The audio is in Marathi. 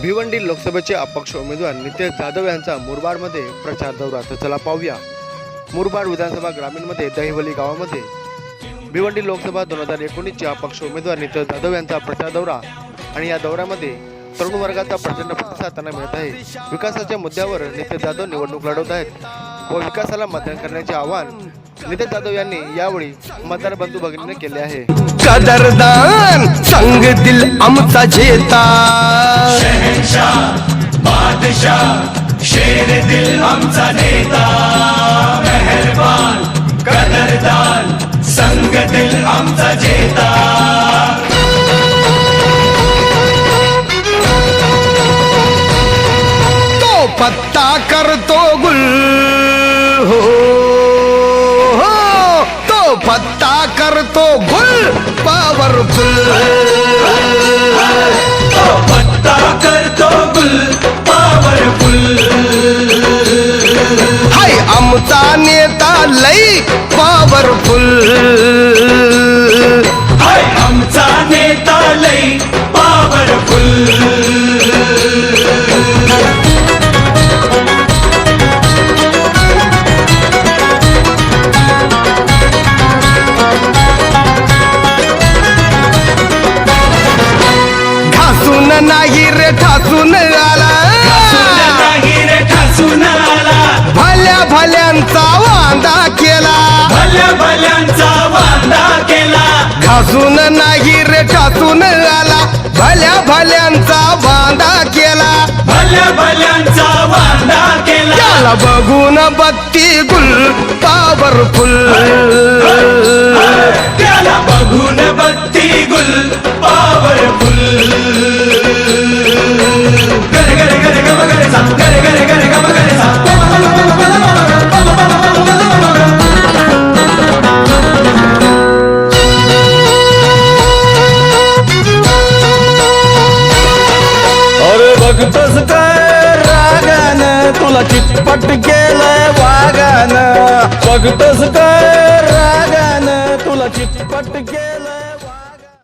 भिवंडी लोकसभेचे अपक्ष उमेदवार नितेश जाधव यांचा मुरबाडमध्ये प्रचार दौरा. तर चला पाहूया. मुरबाड विधानसभा ग्रामीणमध्ये दहिवली गावामध्ये भिवंडी लोकसभा दोन हजार एकोणीसचे अपक्ष उमेदवार नितेश जाधव यांचा प्रचार दौरा. आणि या दौऱ्यामध्ये तरुण वर्गाचा प्रचंड प्रतिसाद त्यांना मिळत आहे. विकासाच्या मुद्द्यावर नितेश जाधव निवडणूक लढवत आहेत. व विकासाला मतदान करण्याचे आवाहन नितेश जाधव यांनी यावेळी मतदार बंधू भगिनीने केले आहे. कदरदान संग दिल आमचा जेता. बादशाह शेर दिल आमचा नेता मेहरबान कदरदान संग दिल आमचा जेता पत्ता करतो गुल। करतो गुल पॉवरफुल तो पत्ता करतो गुल पॉवरफुल हाय आमचा नेता लई पॉवरफुल। घासून नाही रे ठासून आला नाही रे ठासून आला. भल्या भल्यांचा वांदा केला. भल्या भल्यांचा वांदा केला घासून नाही रे ठासून आला. भल्या भल्यांचा वांदा केला. भल्या भल्यांचा वांदा केला त्याला बघून बत्ती गुल पावरफुल त्याला बघतोस काय रागान तुला चितपट केलंय वागानं. बघतोस काय रागान तुला चितपट केलं